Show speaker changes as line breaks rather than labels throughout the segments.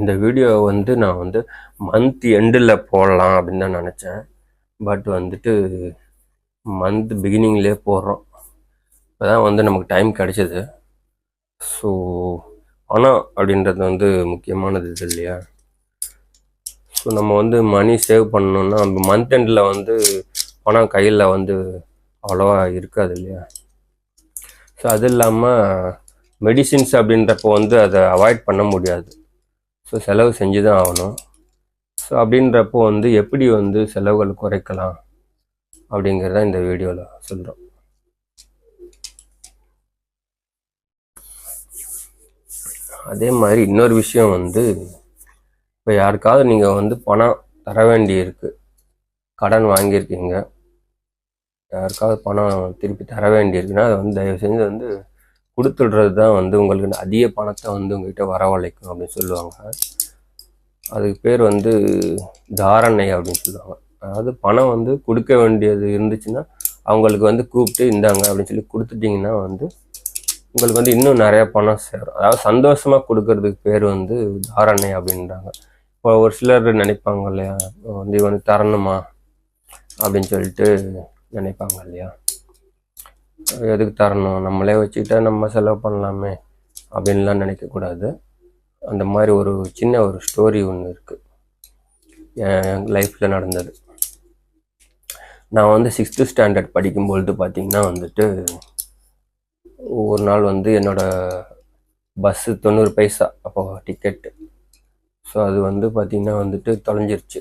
இந்த வீடியோ வந்து நான் வந்து மந்த் எண்டில் போடலாம் அப்படின்னு தான் நினச்சேன். பட் வந்துட்டு மந்த் பிகினிங்லேயே போடுறோம். இப்போ தான் வந்து நமக்கு டைம் கிடச்சிது. ஸோ பணம் அப்படின்றது வந்து முக்கியமானது இது இல்லையா? ஸோ நம்ம வந்து மணி சேவ் பண்ணணும்னா மந்த் எண்டில் வந்து பணம் கையில் வந்து அவ்வளோவா இருக்காது இல்லையா? ஸோ அது இல்லாமல் மெடிசின்ஸ் அப்படின்றப்போ வந்து அதை அவாய்ட் பண்ண முடியாது. ஸோ செலவு செஞ்சு தான் ஆகணும். ஸோ அப்படின்றப்போ வந்து எப்படி வந்து செலவுகள் குறைக்கலாம் அப்படிங்கிறத இந்த வீடியோவில் சொல்கிறோம் அதே மாதிரி இன்னொரு விஷயம் வந்து இப்போ யாருக்காவது நீங்கள் வந்து பணம் தர வேண்டியிருக்கு. கடன் வாங்கியிருக்கீங்க. யாருக்காவது பணம் திருப்பி தர வேண்டியிருக்குன்னா அதை வந்து தயவு செஞ்சு வந்து கொடுத்துடுறது தான் வந்து உங்களுக்கு அதிக பணத்தை வந்து உங்ககிட்ட வரவழைக்கும் அப்படின்னு சொல்லுவாங்க. அதுக்கு பேர் வந்து தாரணை அப்படின்னு சொல்லுவாங்க. அதாவது பணம் வந்து கொடுக்க வேண்டியது இருந்துச்சுன்னா அவங்களுக்கு வந்து கூப்பிட்டு இந்தாங்க அப்படின்னு சொல்லி கொடுத்துட்டிங்கன்னா வந்து உங்களுக்கு வந்து இன்னும் நிறையா பணம் சேரும். அதாவது சந்தோஷமாக கொடுக்கறதுக்கு பேர் வந்து தாரணை அப்படின்றாங்க. இப்போ ஒரு சிலர் நினைப்பாங்க இல்லையா? வந்து இவனுக்கு தரணுமா? அப்படின்னு சொல்லிட்டு நினைப்பாங்க இல்லையா? எதுக்கு தரணும்? நம்மளே வச்சுக்கிட்டா நம்ம செலவு பண்ணலாமே அப்படின்லாம் நினைக்கக்கூடாது. அந்த மாதிரி ஒரு சின்ன ஒரு ஸ்டோரி ஒன்று இருக்குது என் லைஃப்பில் நடந்தது. நான் வந்து சிக்ஸ்த்து ஸ்டாண்டர்ட் படிக்கும்பொழுது பார்த்திங்கன்னா வந்துட்டு ஒரு நாள் வந்து என்னோடய பஸ்ஸு தொண்ணூறு பைசா அப்போது டிக்கெட்டு ஸோ அது வந்து பார்த்திங்கன்னா வந்துட்டு தொலைஞ்சிருச்சு.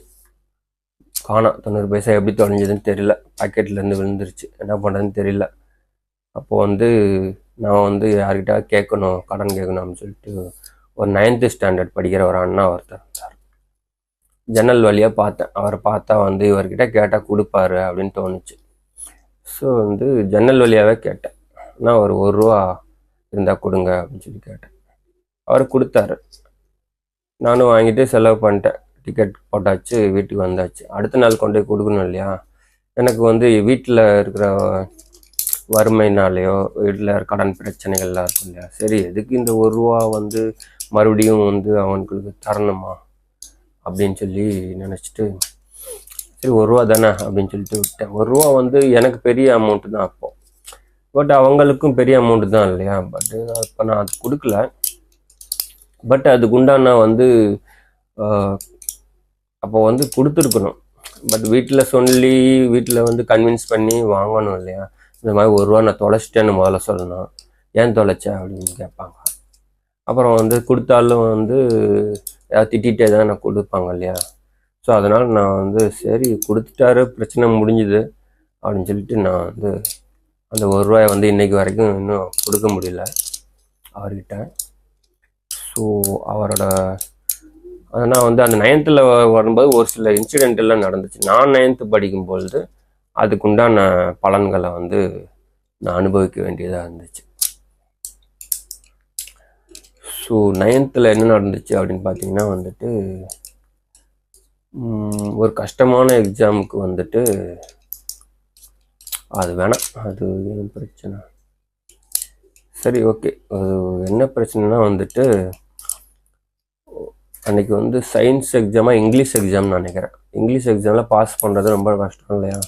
காணோம் தொண்ணூறு பைசா எப்படி தொலைஞ்சதுன்னு தெரியல. பாக்கெட்லேருந்து விழுந்துருச்சு. என்ன பண்ணுறதுன்னு தெரியல. அப்போது வந்து நான் வந்து யார்கிட்ட கேட்கணும் கடன் கேட்கணும் அப்படின்னு சொல்லிட்டு ஒரு நைன்த்து ஸ்டாண்டர்ட் படிக்கிற ஒரு அண்ணா ஒருத்தர் இருந்தார். ஜன்னல் வழியாக பார்த்தேன். அவரை பார்த்தா வந்து இவர்கிட்ட கேட்டால் கொடுப்பாரு அப்படின்னு தோணுச்சு. ஸோ வந்து ஜன்னல் வழியாகவே கேட்டேன். நான் ஒரு ஒரு ரூபா இருந்தால் கொடுங்க அப்படின்னு சொல்லி கேட்டேன். அவர் கொடுத்தாரு. நானும் வாங்கிட்டு செலவு பண்ணிட்டேன். டிக்கெட் போட்டாச்சு வீட்டுக்கு வந்தாச்சு. அடுத்த நாள் கொண்டு போய் கொடுக்கணும் இல்லையா? எனக்கு வந்து வீட்டில் இருக்கிற வறுமைனாலேயோ வீட்டில் கடன் பிரச்சனைகள்லாம் இருக்கும் இல்லையா சரி எதுக்கு இந்த ஒரு ரூபா வந்து மறுபடியும் வந்து அவனுக்கு தரணுமா? அப்படின்னு சொல்லி நினச்சிட்டு சரி ஒரு ரூபா தானே அப்படின்னு சொல்லிட்டு விட்டேன். ஒரு ரூபா வந்து எனக்கு பெரிய அமௌண்ட்டு தான் அப்போது பட் அவங்களுக்கும் பெரிய அமௌண்ட்டு தான் இல்லையா? பட் இப்போ நான் அது கொடுக்கல. பட் அதுக்கு உண்டான வந்து அப்போ வந்து கொடுத்துருக்கணும். பட் வீட்டில் சொல்லி வீட்டில் வந்து கன்வின்ஸ் பண்ணி வாங்கணும் இல்லையா? இந்த மாதிரி ஒரு ரூபா நான் தொலைச்சிட்டேன்னு முதல்ல சொல்லணும். ஏன் தொலைச்ச அப்படின்னு கேட்பாங்க. அப்புறம் வந்து கொடுத்தாலும் வந்து ஏதாவது திட்டிகிட்டே தான் நான் கொடுப்பாங்க இல்லையா? ஸோ அதனால் நான் வந்து சரி கொடுத்துட்டாரு பிரச்சனை முடிஞ்சுது அப்படின்னு சொல்லிட்டு நான் வந்து அந்த ஒரு ரூபாயை வந்து இன்றைக்கு வரைக்கும் இன்னும் கொடுக்க முடியல அவர்கிட்ட. ஸோ அவரோட அதனால் வந்து அந்த நைன்த்தில் வரும்போது ஒரு சில இன்சிடென்ட் எல்லாம் நடந்துச்சு. நான் நைன்த்து படிக்கும்பொழுது அதுக்குண்டான பலன்களை வந்து நான் அனுபவிக்க வேண்டியதாக இருந்துச்சு. ஸோ நைன்த்தில் என்ன நடந்துச்சு அப்படின்னு பார்த்தீங்கன்னா வந்துட்டு ஒரு கஷ்டமான எக்ஸாமுக்கு வந்துட்டு அது வேணாம் அது ஏன் பிரச்சனை? சரி ஓகே அது என்ன பிரச்சனைனா வந்துட்டு அன்னைக்கு வந்து சயின்ஸ் எக்ஸாமாக இங்கிலீஷ் எக்ஸாம்னு நினைக்கிறேன். இங்கிலீஷ் எக்ஸாமில் பாஸ் பண்ணுறது ரொம்ப கஷ்டம் இல்லையா?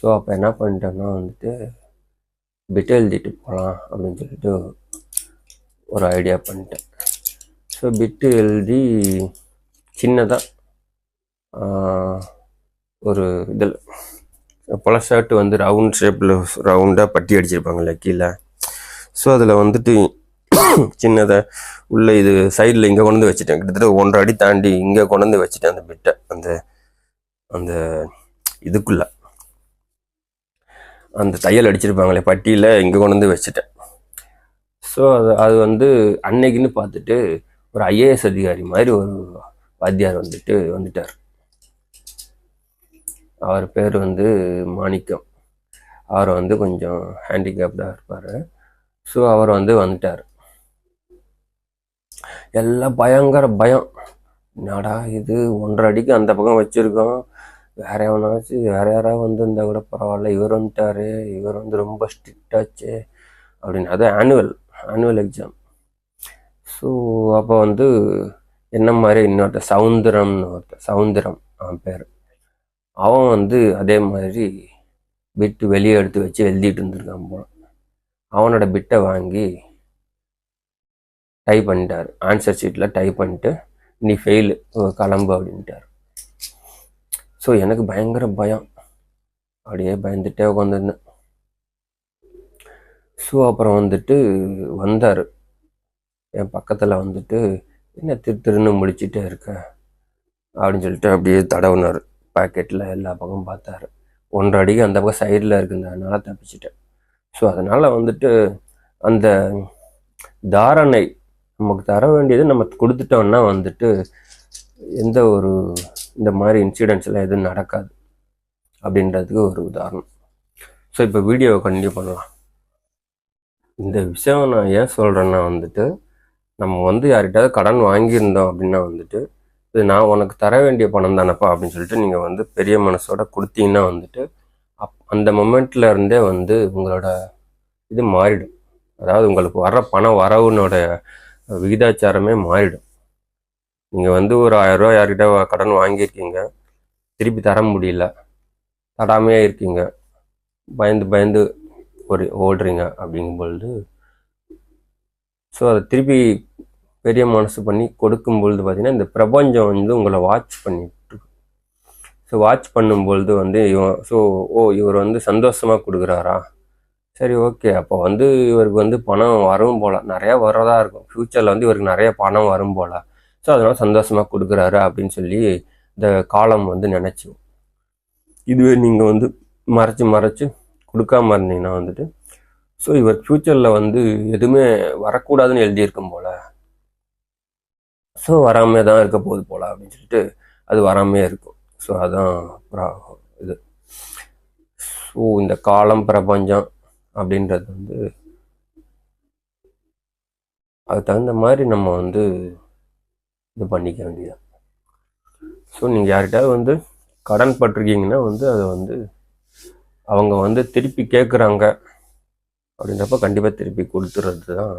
ஸோ அப்போ என்ன பண்ணிட்டேன்னா வந்துட்டு பிட் எழுதிட்டு போகலாம் அப்படின்னு சொல்லிட்டு ஒரு ஐடியா பண்ணிட்டேன். ஸோ பிட்டு எழுதி சின்னதாக ஒரு இதில் பல ஷர்ட் வந்து ரவுண்ட் ஷேப்பில் ரவுண்டாக பட்டி அடிச்சிருப்பாங்கல்ல கீழே. ஸோ அதில் வந்துட்டு சின்னதாக உள்ளே இது சைடில் இங்கே கொண்டு வந்து வச்சுட்டேன். கிட்டத்தட்ட ஒன்றரை அடி தாண்டி இங்கே கொண்டு வந்து வச்சுட்டேன் அந்த பிட்டை அந்த அந்த இதுக்குள்ளே. அந்த தையல் அடிச்சிருப்பாங்களே பட்டியில் இங்கே கொண்டு வந்து வச்சுட்டேன். ஸோ அது அது வந்து அன்னைக்குன்னு பார்த்துட்டு ஒரு ஐஏஎஸ் அதிகாரி மாதிரி ஒரு வாத்தியார் வந்துட்டு வந்துட்டார். அவர் பேர் வந்து மாணிக்கம். அவர் வந்து கொஞ்சம் ஹேண்டிகேப்டாக இருப்பார். ஸோ அவர் வந்து வந்துட்டார். எல்லாம் பயங்கர பயம். என்னடா இது ஒன்றரை அடிக்கு அந்த பக்கம் வச்சுருக்கோம். வேற எவனாச்சும் வேற யாராவது வந்திருந்தா கூட பரவாயில்ல. இவர் வந்துட்டாரு. இவர் வந்து ரொம்ப ஸ்ட்ரிக்டாச்சு அப்படின்னு. அது ஆனுவல் ஆனுவல் எக்ஸாம் ஸோ அப்போ வந்து என்ன மாதிரி இன்னொருத்த சவுந்தரம்னு ஒருத்தர் சவுந்தரம் அவன் பேர். அவன் வந்து அதே மாதிரி பிட்டு வெளியே எடுத்து வச்சு எழுதிட்டு இருந்திருக்கான் போல. அவனோட பிட்டை வாங்கி டைப் பண்ணிட்டார். ஆன்சர் ஷீட்டில் டைப் பண்ணிட்டு நீ ஃபெயிலு கிளம்பு அப்படின்ட்டார் ஸோ எனக்கு பயங்கர பயம். அப்படியே பயந்துட்டே உட்காந்துருந்தேன் ஸோ அப்புறம் வந்துட்டு வந்தார். என் பக்கத்தில் வந்துட்டு என்ன திரு திருன்னு முடிச்சிட்டே இருக்க? அப்படின்னு சொல்லிட்டு அப்படியே தடவுனார். பாக்கெட்டில் எல்லா பக்கமும் பார்த்தாரு. ஒன்றரை அடிக்கு அந்த பக்கம் சைடில் இருக்குன்றதுனால தப்பிச்சிட்டேன். ஸோ அதனால் வந்துட்டு அந்த தாரணை நமக்கு தர வேண்டியது நம்ம கொடுத்துட்டோம்னா வந்துட்டு எந்த ஒரு இந்த மாதிரி இன்சிடென்ட்ஸ்லாம் எதுவும் நடக்காது அப்படின்றதுக்கு ஒரு உதாரணம். ஸோ இப்போ வீடியோவை கண்டினியூ பண்ணலாம். இந்த விஷயம் நான் ஏன் சொல்கிறேன்னா வந்துட்டு நம்ம வந்து யார்கிட்டயாவது கடன் வாங்கியிருந்தோம் அப்படின்னா வந்துட்டு இது நான் உனக்கு தர வேண்டிய பணம் தானப்பா அப்படின்னு சொல்லிட்டு நீங்கள் வந்து பெரிய மனசோட கொடுத்தீங்கன்னா வந்துட்டு அப் அந்த மொமெண்ட்ல இருந்தே வந்து உங்களோட இது மாறிடும். அதாவது உங்களுக்கு வர்ற பண வரவுனோட விகிதாச்சாரமே மாறிடும். நீங்கள் வந்து ஒரு ஆயிரம் யார்கிட்ட கடன் வாங்கியிருக்கீங்க. திருப்பி தர முடியல. தராமையே இருக்கீங்க. பயந்து பயந்து ஒரு ஓடுறீங்க அப்படிங்கும் பொழுது ஸோ அதை திருப்பி பெரிய மனசு பண்ணி கொடுக்கும் பொழுது பார்த்தீங்கன்னா இந்த பிரபஞ்சம் வந்து உங்களை வாட்ச் பண்ணிட்டு ஸோ வாட்ச் பண்ணும்பொழுது வந்து இவன் ஸோ ஓ இவர் வந்து சந்தோஷமாக கொடுக்குறாரா? சரி ஓகே அப்போ வந்து இவருக்கு வந்து பணம் வரும் போல். நிறையா வரதா இருக்கும். ஃப்யூச்சரில் வந்து இவருக்கு நிறைய பணம் வரும் போல். ஸோ அதனால் சந்தோஷமாக கொடுக்குறாரு அப்படின்னு சொல்லி இந்த காலம் வந்து நினச்சோம் இதுவே நீங்கள் வந்து மறைச்சி மறைச்சி கொடுக்காம இருந்தீங்கன்னா வந்துட்டு ஸோ இவர் ஃப்யூச்சரில் வந்து எதுவுமே வரக்கூடாதுன்னு எழுதியிருக்கும் போல. ஸோ வராமே தான் இருக்க போகுது போல அப்படின்னு சொல்லிட்டு அது வராமே இருக்கும். ஸோ அதான் இது. ஸோ இந்த காலம் பிரபஞ்சம் அப்படின்றது வந்து அதுக்கு தகுந்த மாதிரி நம்ம வந்து இது பண்ணிக்க வேண்டியதான் ஸோ நீங்கள் யார்கிட்டயாவது வந்து கடன் பட்டிருக்கீங்கன்னா வந்து அதை வந்து அவங்க வந்து திருப்பி கேட்குறாங்க அப்படின்றப்ப கண்டிப்பாக திருப்பி கொடுத்துறது தான்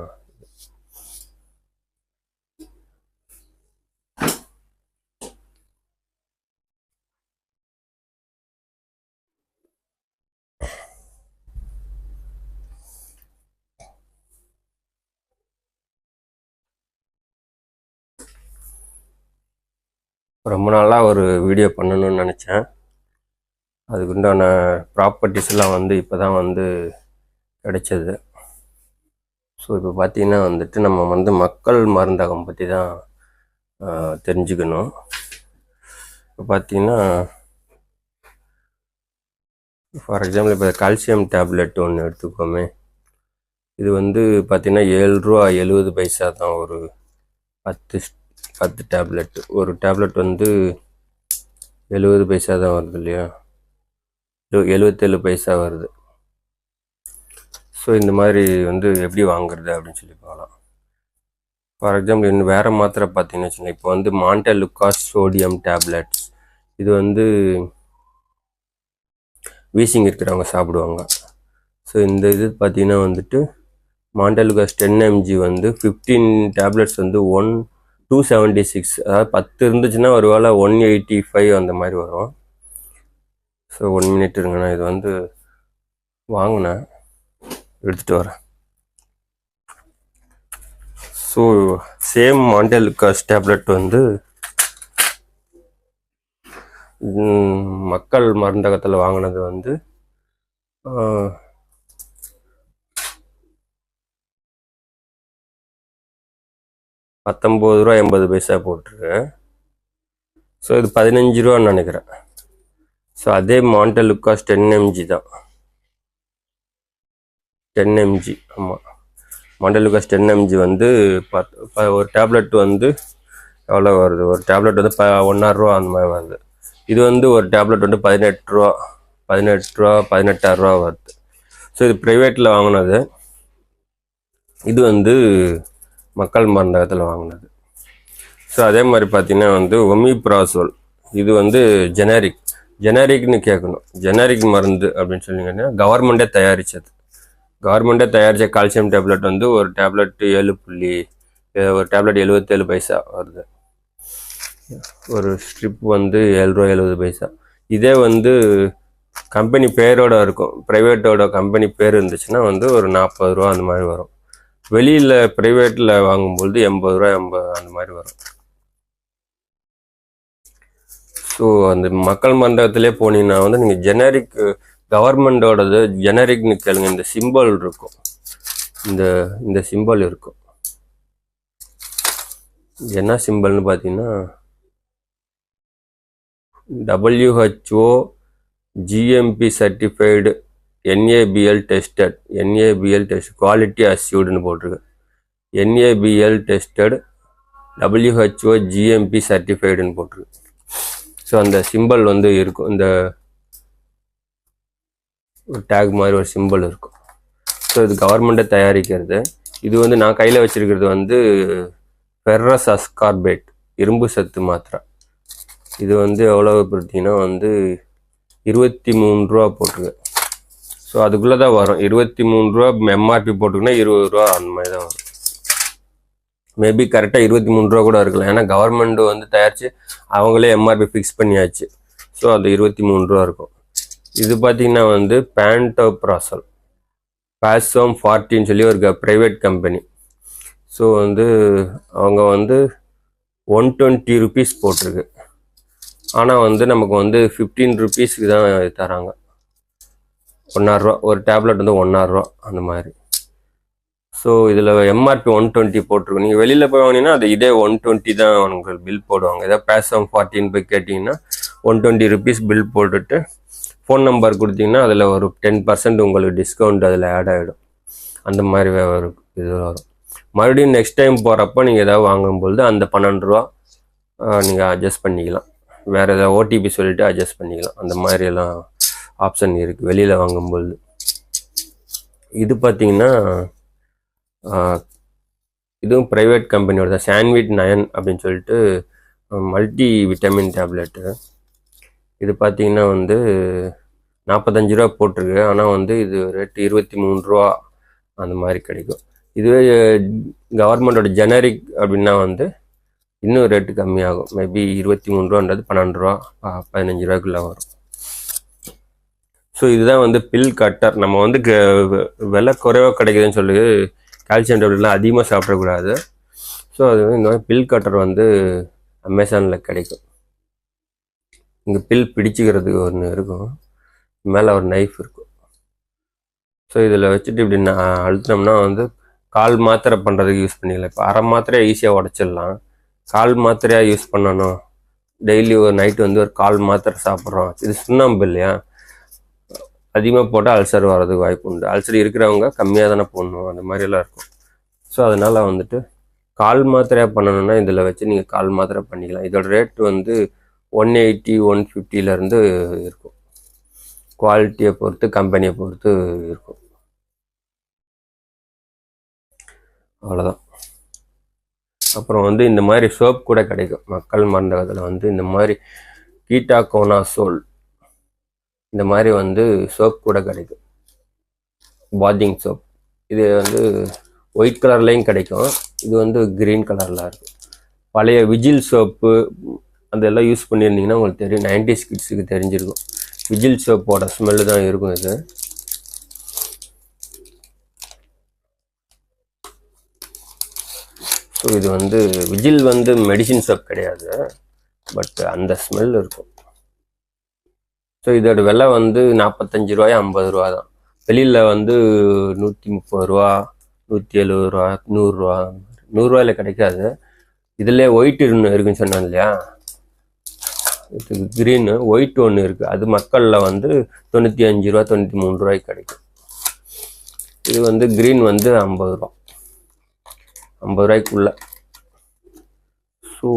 ரொம்ப நாளாக ஒரு வீடியோ பண்ணணும்னு நினச்சேன். அதுக்குண்டான ப்ராப்பர்ட்டிஸ் எல்லாம் வந்து இப்போ தான் வந்து கிடைச்சது. ஸோ இப்போ பார்த்திங்கன்னா வந்துட்டு நம்ம வந்து மக்கள் மருந்தகம் பற்றி தான் தெரிஞ்சுக்கணும். இப்போ பார்த்திங்கன்னா ஃபார் எக்ஸாம்பிள் இப்போ கால்சியம் டேப்லெட் ஒன்று எடுத்துக்கோமே. இது வந்து பார்த்திங்கன்னா ஏழு ரூபா எழுபது பைசா தான் ஒரு பத்து பத்து டேப்லெட். ஒரு டேப்லெட் வந்து எழுபது பைசா தான் வருது இல்லையா? எழுபத்தேழு பைசா வருது. ஸோ இந்த மாதிரி வந்து எப்படி வாங்குறது அப்படின்னு சொல்லி பார்க்கலாம். ஃபார் எக்ஸாம்பிள் இன்னும் வேறு மாத்திரை பார்த்தீங்கன்னு வச்சுக்கோங்க. இப்போ வந்து மாண்டலுக்காஸ் சோடியம் டேப்லெட்ஸ் இது வந்து வீசிங் இருக்கிறவங்க சாப்பிடுவாங்க. ஸோ இந்த இது பார்த்தீங்கன்னா வந்துட்டு மாண்டலுகாஸ் டென் எம்ஜி வந்து ஃபிஃப்டீன் டேப்லெட்ஸ் வந்து ஒன் டூ செவன்ட்டி சிக்ஸ் அதாவது பத்து இருந்துச்சுன்னா ஒரு வேளை ஒன் எயிட்டி ஃபைவ் அந்த மாதிரி வரும். ஸோ ஒன் மினிட் இருங்கண்ணா இது வந்து வாங்கினேன். எடுத்துகிட்டு வரேன். ஸோ சேம் மாண்டலுக்காஸ் டேப்லெட் வந்து மக்கள் மருந்தகத்தில் வாங்கினது வந்து பத்தொம்பது ரூபா எண்பது பைசா போட்டிருக்கு. ஸோ இது பதினஞ்சு ரூபான்னு நினைக்கிறேன். ஸோ அதே மாண்டல் லுக்காஸ் டென் எம்ஜி தான். டென் எம்ஜி ஆமாம் மாண்டல் லுக்காஸ் டென் எம்ஜி வந்து பத் ப- ஒரு டேப்லெட் வந்து எவ்வளோ வருது? ஒரு டேப்லெட் வந்து ப ஒன்றாயிரரூவா அந்த மாதிரி வருது. இது வந்து ஒரு டேப்லெட் வந்து பதினெட்டு ரூபா பதினெட்டு ரூபா பதினெட்டாயிரம் ரூபா வருது. ஸோ இது ப்ரைவேட்டில் வாங்கினது. இது வந்து மக்கள் மருந்தகத்தில் வாங்கினது. ஸோ அதே மாதிரி பார்த்தீங்கன்னா வந்து ஒமிப்ராசோல். இது வந்து ஜெனரிக் ஜெனரிக்னு கேட்கணும். ஜெனரிக் மருந்து அப்படின்னு சொன்னீங்கன்னா கவர்மெண்ட்டே தயாரித்தது கவர்மெண்ட்டே தயாரித்த கால்சியம் டேப்லெட் வந்து ஒரு டேப்லெட் ஏழு புள்ளி ஒரு டேப்லெட் எழுபத்தேழு பைசா வருது. ஒரு ஸ்ட்ரிப் வந்து ஏழு ரூபா எழுபது பைசா. இதே வந்து கம்பெனி பேரோட இருக்கும். ப்ரைவேட்டோட கம்பெனி பேர் இருந்துச்சுன்னா வந்து ஒரு நாற்பது ரூபா அந்த மாதிரி வரும். வெளியில் ப்ரைவேட்டில் வாங்கும்பொழுது எண்பது ரூபா எண்பது அந்த மாதிரி வரும். ஸோ அந்த மக்கள் மன்றத்திலே போனீங்கன்னா வந்து நீங்கள் ஜெனரிக் கவர்மெண்டோடது ஜெனரிக்னு கேளுங்க. இந்த சிம்பல் இருக்கும். இந்த இந்த சிம்பல் இருக்கும். என்ன சிம்பல்னு பார்த்தீங்கன்னா WHO GMP certified NABL tested NABL test quality அஸ்யூர்டுன்னு போட்டிருக்கு. என்ஏபிஎல் டெஸ்டட் டபிள்யூஹெச்ஓ ஜிஎம்பி சர்டிஃபைடுன்னு போட்டிருக்கு. ஸோ அந்த சிம்பல் வந்து இருக்கும். இந்த ஒரு டேக் மாதிரி ஒரு சிம்பல் இருக்கும். ஸோ இது கவர்மெண்ட்டை தயாரிக்கிறது. இது வந்து நான் கையில் வச்சிருக்கிறது வந்து ஃபெர்ரஸ் அஸ்கார்பேட் இரும்பு சத்து மாத்திரை. இது வந்து எவ்வளவு பார்த்தீங்கன்னா வந்து இருபத்தி மூணு ரூபா போட்டிருக்கு. ஸோ அதுக்குள்ளே தான் வரும். இருபத்தி மூணு ரூபா எம்ஆர்பி போட்டுக்குன்னா இருபது ரூபா அந்த மாதிரி தான் வரும். மேபி கரெக்டாக இருபத்தி மூணு ரூபா கூட இருக்கலாம். ஏன்னா கவர்மெண்ட் வந்து தயாரித்து அவங்களே எம்ஆர்பி ஃபிக்ஸ் பண்ணியாச்சு. ஸோ அது இருபத்தி மூணு ரூபா இருக்கும். இது பார்த்தீங்கன்னா வந்து பேண்டோப்ராசல் பேசோம் ஃபார்ட்டின்னு சொல்லி ஒரு ப்ரைவேட் கம்பெனி ஸோ வந்து அவங்க வந்து ஒன் டுவெண்ட்டி ருபீஸ் போட்டிருக்கு. ஆனால் வந்து நமக்கு வந்து ஃபிஃப்டீன் ருபீஸ்க்கு தான் தராங்க. ஒன்றாயிரரூவா ஒரு டேப்லெட் வந்து ஒன்றாயிரரூவா அந்த மாதிரி. ஸோ இதில் எம்ஆர்பி ஒன் டுவெண்ட்டி போட்டிருக்கோம் நீங்கள் வெளியில் போய் வாங்கினீங்கன்னா அது இதே ஒன் டுவெண்ட்டி தான் உங்களுக்கு பில் போடுவாங்க. ஏதாவது பேசம் ஃபார்ட்டின்னு போய் கேட்டிங்கன்னா ஒன் டுவெண்ட்டி ருபீஸ் பில் போட்டுட்டு ஃபோன் நம்பர் கொடுத்தீங்கன்னா அதில் ஒரு டென் பர்சன்ட் உங்களுக்கு டிஸ்கவுண்ட் அதில் ஆட் ஆகிடும் அந்த மாதிரி வேறு ஒரு இது வரும். மறுபடியும் நெக்ஸ்ட் டைம் போகிறப்ப நீங்கள் ஏதாவது வாங்கும்பொழுது அந்த பன்னெண்டு ரூபா நீங்கள் அட்ஜஸ்ட் பண்ணிக்கலாம். வேறு ஏதாவது ஓடிபி சொல்லிவிட்டு அட்ஜஸ்ட் பண்ணிக்கலாம். அந்த மாதிரி எல்லாம் ஆப்ஷன் இருக்குது வெளியில் வாங்கும்பொழுது. இது பார்த்தீங்கன்னா இதுவும் ப்ரைவேட் கம்பெனியோட தான் சாண்ட்விட் நயன் அப்படின்னு சொல்லிட்டு மல்டி விட்டமின் டேப்லெட்டு இது பார்த்தீங்கன்னா வந்து நாற்பத்தஞ்சு ரூபா போட்டிருக்கு. ஆனால் வந்து இது ரேட்டு இருபத்தி மூணு ரூபா அந்த மாதிரி கிடைக்கும். இதுவே கவர்மெண்டோட ஜெனரிக் அப்படின்னா வந்து இன்னும் ரேட்டு கம்மியாகும். மேபி இருபத்தி மூணு ரூபான்றது பன்னெண்டு ரூபா பதினஞ்சு ரூபாய்க்குள்ளே வரும். ஸோ இதுதான் வந்து பில் கட்டர் நம்ம வந்து க- விலை குறைவாக கிடைக்குதுன்னு சொல்லி கால்சியம் டேப்லெட்லாம் அதிகமாக சாப்பிடக்கூடாது. ஸோ அது வந்து இந்த மாதிரி பில் கட்டர் வந்து அமேசானில் கிடைக்கும். இங்கே பில் பிடிச்சிக்கிறதுக்கு ஒன்று இருக்கும். மேலே ஒரு நைஃப் இருக்கும். ஸோ இதில் வச்சுட்டு இப்படி நான் அழுத்தினோம்னா வந்து கால் மாத்திரை பண்ணுறதுக்கு யூஸ் பண்ணிக்கலாம். இப்போ அரை மாத்திரையை ஈஸியாக உடச்சிடலாம். கால் மாத்திரையாக யூஸ் பண்ணணும். டெய்லி ஒரு நைட்டு வந்து ஒரு கால் மாத்திரை சாப்பிட்றோம். இது சுண்ணாம்பு இல்லையா? அதிகமாக போட்டால் அல்சர் வர்றதுக்கு வாய்ப்பு உண்டு. அல்சர் இருக்கிறவங்க கம்மியாக தானே போடணும். அந்த மாதிரியெல்லாம் இருக்கும். ஸோ அதனால் வந்துட்டு கால் மாத்திரையாக பண்ணணும்னா இதில் வச்சு நீங்கள் கால் மாத்திரை பண்ணிக்கலாம். இதோட ரேட் வந்து ஒன் எயிட்டி ஒன் ஃபிஃப்டிலேருந்து இருக்கும். குவாலிட்டியை பொறுத்து கம்பெனியை பொறுத்து இருக்கும். அவ்வளோதான் அப்புறம் வந்து இந்த மாதிரி சோப் கூட கிடைக்கும். மக்கள் மண்டபத்தில் வந்து இந்த மாதிரி கீட்டா கோனா சோல் இந்த மாதிரி வந்து சோப் கூட கிடைக்கும். பாத்திங் சோப் இது வந்து ஒயிட் கலர்லேயும் கிடைக்கும். இது வந்து க்ரீன் கலரில் இருக்கும். பழைய விஜில் சோப்பு அதெல்லாம் யூஸ் பண்ணியிருந்தீங்கன்னா உங்களுக்கு தெரியும். நைன்டிஸ் கிட்ஸுக்கு தெரிஞ்சிருக்கும். விஜில் சோப்போட ஸ்மெல்லு தான் இருக்கும் இது. ஸோ இது வந்து விஜில் வந்து மெடிசின் சோப் கிடையாது. பட் அந்த ஸ்மெல் இருக்கும். ஸோ இதோட விலை வந்து நாற்பத்தஞ்சு ரூபாய் ஐம்பது ரூபா தான் வெளியில் வந்து நூற்றி முப்பது ரூபா நூற்றி எழுபது ரூபா நூறுரூவா நூறுரூவாயில் கிடைக்காது. இதில் ஒயிட் ஒன்று இருக்குன்னு சொன்னேன் இல்லையா? இது க்ரீனு ஒயிட் ஒன்று இருக்குது அது மக்களில் வந்து தொண்ணூற்றி அஞ்சு ரூபா தொண்ணூற்றி மூணு ரூபாய்க்கு கிடைக்கும். இது வந்து க்ரீன் வந்து ஐம்பது ரூபா. ஐம்பது ரூபாய்க்குள்ள. ஸோ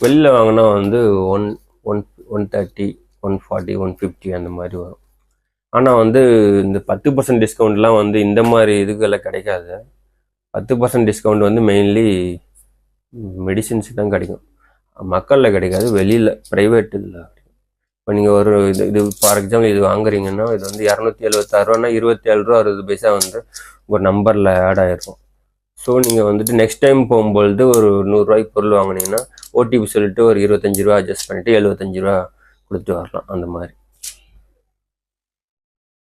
வெளியில் வாங்கினா வந்து one one one thirty one forty one fifty அந்த மாதிரி வரும். ஆனால் வந்து இந்த பத்து பர்சன்ட் டிஸ்கவுண்ட்லாம் வந்து இந்த மாதிரி இதுக்கெல்லாம் கிடைக்காது. பத்து பர்சன்ட் டிஸ்கவுண்ட் வந்து மெயின்லி மெடிசின்ஸுக்கு தான் கிடைக்கும். மக்களில் கிடைக்காது வெளியில் ப்ரைவேட் இதில் இப்போ நீங்கள் ஒரு இது இது ஃபார் எக்ஸாம்பிள் இது வாங்குறீங்கன்னா இது வந்து இரநூத்தி எழுபத்தாறுவானா இருபத்தி ஏழு ரூபா அறுபது பைசா வந்து உங்கள் நம்பரில் ஆட் ஆகிருக்கும் ஸோ நீங்கள் வந்துட்டு நெக்ஸ்ட் டைம் போகும்பொழுது ஒரு நூறுரூவாய்க்கு பொருள் வாங்கினீங்கன்னா ஓடிபி சொல்லிட்டு ஒரு இருபத்தஞ்சி ரூபா அட்ஜஸ்ட் பண்ணிவிட்டு எழுபத்தஞ்சு ரூபா கொடுத்துட்டு வரலாம். அந்த மாதிரி.